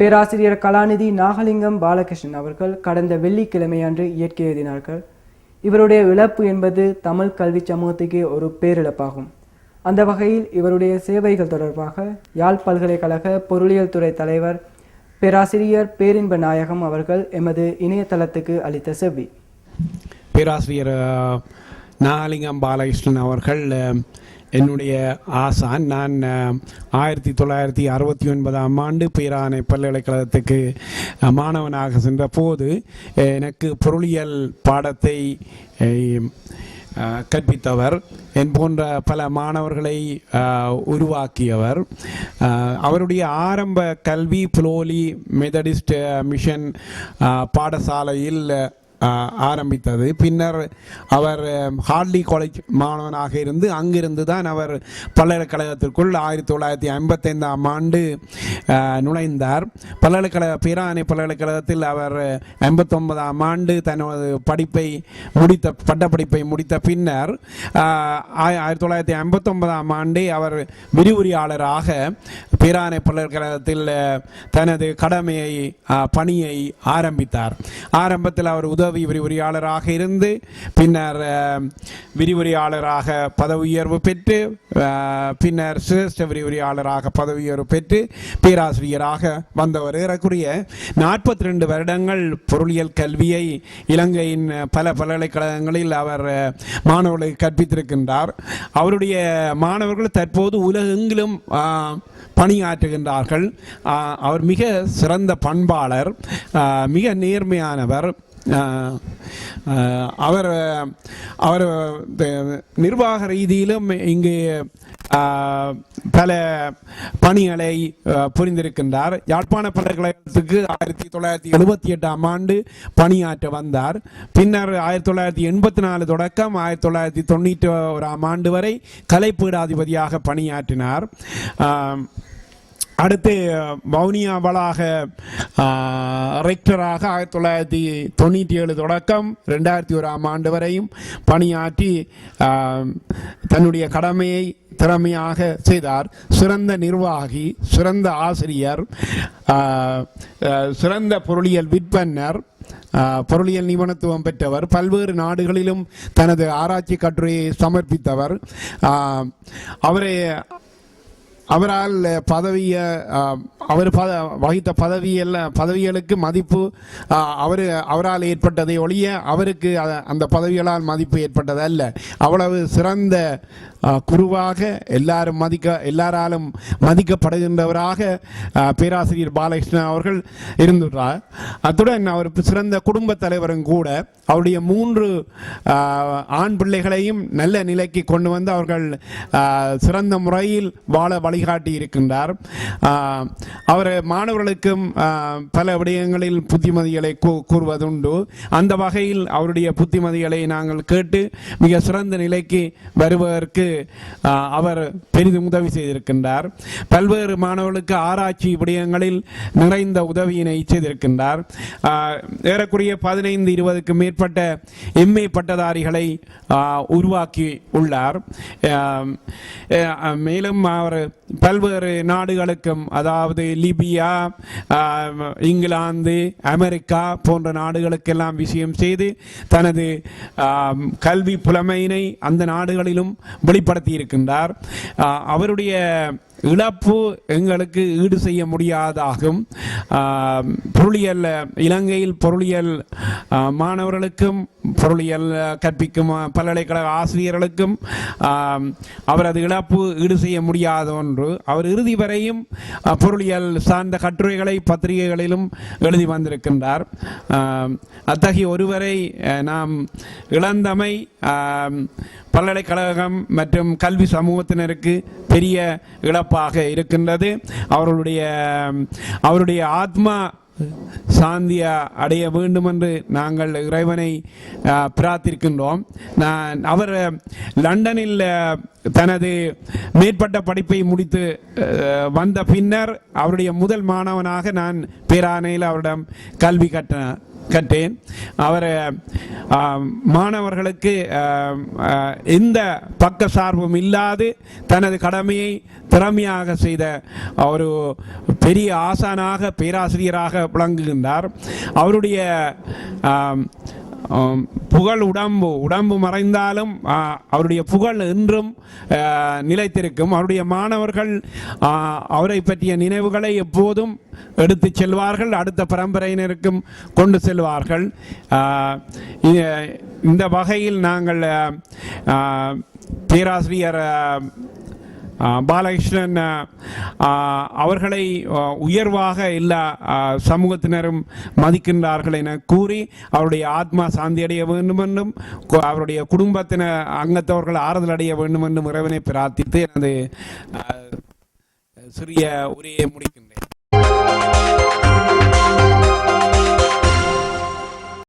பேராசிரியர் கலாநிதி நாகலிங்கம் பாலகிருஷ்ணன் அவர்கள் கடந்த வெள்ளிக்கிழமை அன்று இயற்கை எழுதினார்கள். இவருடைய இழப்பு என்பது தமிழ் கல்வி சமூகத்துக்கு ஒரு பேரிழப்பாகும். அந்த வகையில் இவருடைய சேவைகள் தொடர்பாக யாழ் பல்கலைக்கழக பொருளியல் துறை தலைவர் பேராசிரியர் பேரின்ப நாயகம் அவர்கள் எமது இணையதளத்துக்கு அளித்த செவ்வி. பேராசிரியர் நாகலிங்கம் பாலகிருஷ்ணன் அவர்கள் என்னுடைய ஆசான். நான் ஆயிரத்தி தொள்ளாயிரத்தி அறுபத்தி ஒன்பதாம் ஆண்டு பேரானை பல்கலைக்கழகத்துக்கு மாணவனாக சென்ற போது எனக்கு பொருளியல் பாடத்தை கற்பித்தவர் என் போன்ற பல மாணவர்களை உருவாக்கியவர். அவருடைய ஆரம்ப கல்வி புலோலி மெதடிஸ்ட் மிஷன் பாடசாலையில் ஆரம்பித்தது. பின்னர் அவர் ஹார்லி காலேஜ் மாணவனாக இருந்து அங்கிருந்து தான் அவர் பல்கலைக்கழகத்திற்குள் ஆயிரத்தி தொள்ளாயிரத்தி ஐம்பத்தைந்தாம் ஆண்டு நுழைந்தார். பல்கலைக்கழக பேராணை பல்கலைக்கழகத்தில் அவர் ஐம்பத்தொன்பதாம் ஆண்டு தனது படிப்பை முடித்த பட்டப்படிப்பை முடித்த பின்னர் ஆயிரத்தி தொள்ளாயிரத்தி ஐம்பத்தொன்பதாம் ஆண்டே அவர் விரிவுரையாளராக பேராணை பல்கலைக்கழகத்தில் தனது கடமையை பணியை ஆரம்பித்தார். ஆரம்பத்தில் அவர் உதவி பதவி விரிவுரையாளராக இருந்து பின்னர் விரிவுரையாளராக பதவி உயர்வு பெற்று பின்னர் சிரேஷ்ட விரிவுரையாளராக பதவி உயர்வு பெற்று பேராசிரியராக வந்தவர். ஏறக்குரிய நாற்பத்தி ரெண்டு வருடங்கள் பொருளியல் கல்வியை இலங்கையின் பல பல்கலைக்கழகங்களில் அவர் மாணவர்களை மாணவர்களுக்கு கற்பித்திருக்கின்றார். அவருடைய மாணவர்கள் தற்போது உலகெங்கிலும் பணியாற்றுகின்றார்கள். அவர் மிக சிறந்த பண்பாளர் மிக நேர்மையானவர். அவர் அவர் நிர்வாக ரீதியிலும் இங்கு பல பணிகளை புரிந்திருக்கின்றார். யாழ்ப்பாண பல்கலைக்கழகத்துக்கு ஆயிரத்தி தொள்ளாயிரத்தி எழுபத்தி எட்டாம் ஆண்டு பணியாற்ற வந்தார். பின்னர் ஆயிரத்தி தொள்ளாயிரத்தி எண்பத்தி நாலு தொடக்கம் ஆயிரத்தி தொள்ளாயிரத்தி தொண்ணூற்றி ஓராம் ஆண்டு வரை கலைப்பீடாதிபதியாக பணியாற்றினார். அடுத்து வவுனியா வளாக ரெக்டராக ஆயிரத்தி தொள்ளாயிரத்தி தொண்ணூற்றி ஏழு தொடக்கம் ரெண்டாயிரத்தி ஓராம் ஆண்டு வரையும் பணியாற்றி தன்னுடைய கடமையை திறமையாக செய்தார். சிறந்த நிர்வாகி சிறந்த ஆசிரியர் சிறந்த பொருளியல் விற்பன்னர் பொருளியல் நிபுணத்துவம் பெற்றவர் பல்வேறு நாடுகளிலும் தனது ஆராய்ச்சி கட்டுரையை சமர்ப்பித்தவர். அவரை அவரால் பதவியை அவர் பத வகித்த பதவியல்ல பதவிகளுக்கு மதிப்பு அவர் அவரால் ஏற்பட்டதை ஒழிய அவருக்கு அந்த பதவிகளால் மதிப்பு ஏற்பட்டது அல்ல அவ்வளவு சிறந்த குருவாக எல்லாரும் மதிக்க எல்லாராலும் மதிக்கப்படுகின்றவராக பேராசிரியர் பாலகிருஷ்ணன் அவர்கள் இருந்துள்ளார். அத்துடன் அவர் சிறந்த குடும்பத் தலைவரும் கூட அவருடைய மூன்று ஆண் பிள்ளைகளையும் நல்ல நிலைக்கு கொண்டு வந்து அவர்கள் சிறந்த முறையில் வாழ வழி வழிகாட்டி இருக்கின்றார் அவர் மாணவர்களுக்கும் பல விடயங்களில் புத்திமதிகளை கூ- கூறுவதுண்டு. அந்த வகையில் அவருடைய புத்திமதிகளை நாங்கள் கேட்டு மிக சிறந்த நிலைக்கு வருவதற்கு அவர் பெரிதும் உதவி செய்திருக்கின்றார். பல்வேறு மாணவர்களுக்கு ஆராய்ச்சி விடயங்களில் நிறைந்த உதவியினை செய்திருக்கின்றார். ஏறக்குறைய பதினைந்து இருபதுக்கு மேற்பட்ட எம்ஏ பட்டதாரிகளை உருவாக்கி உள்ளார். மேலும் அவர் பல்வேறு நாடுகளுக்கும் அதாவது லிபியா இங்கிலாந்து அமெரிக்கா போன்ற நாடுகளுக்கெல்லாம் விஷயம் செய்து தனது கல்வி புலமையினை அந்த நாடுகளிலும் வெளிப்படுத்தி இருக்கின்றார். அவருடைய இழப்பு எங்களுக்கு ஈடு செய்ய முடியாதாகும். பொருளியல் இலங்கையில் பொருளியல் மாணவர்களுக்கும் பொருளியல் கற்பிக்கும் பல்கலைக்கழக ஆசிரியர்களுக்கும் அவரது இழப்பு ஈடு செய்ய முடியாத ஒன்று அவர் இறுதி வரையும் பொருளியல் சார்ந்த கட்டுரைகளை பத்திரிகைகளிலும் எழுதி வந்திருக்கின்றார். அத்தகைய ஒருவரை நாம் இழந்தமை பல்கலைக்கழகம் மற்றும் கல்வி சமூகத்தினருக்கு பெரிய இழப்பாக இருக்கின்றது. அவர்களுடைய அவருடைய ஆத்மா சாந்தியா அடைய வேண்டும் என்று நாங்கள் இறைவனை பிரார்த்திக்கின்றோம். நான் அவர் லண்டனில் தனது மேற்பட்ட படிப்பை முடித்து வந்த பின்னர் அவருடைய முதல் மாணவனாக நான் பேரானையில் அவரிடம் கல்வி கற்ற கற்றேன் அவர் மாணவர்களுக்கு எந்த பக்க சார்பும் இல்லாது தனது கடமையை திறமையாக செய்த ஒரு பெரிய ஆசானாக பேராசிரியராக விளங்குகின்றார். அவருடைய புகழ் உடம்பு உடம்பு மறைந்தாலும் அவருடைய புகழ் என்றும் நிலைத்திருக்கும். அவருடைய மாணவர்கள் அவரை பற்றிய நினைவுகளை எப்போதும் எடுத்துச் செல்வார்கள் அடுத்த பரம்பரையினருக்கும் கொண்டு செல்வார்கள். இந்த வகையில் நாங்கள் பேராசிரியர் பாலகிருஷ்ணன் அவர்களை உயர்வாக எல்லா சமூகத்தினரும் மதிக்கின்றார்கள் என கூறி அவருடைய ஆத்மா சாந்தி அடைய வேண்டும் என்றும் அவருடைய குடும்பத்தின அங்கத்தவர்கள் ஆறுதல் அடைய வேண்டும் என்றும் இறைவனை பிரார்த்தித்து எனது சிறிய உரையை முடிக்கின்றேன்.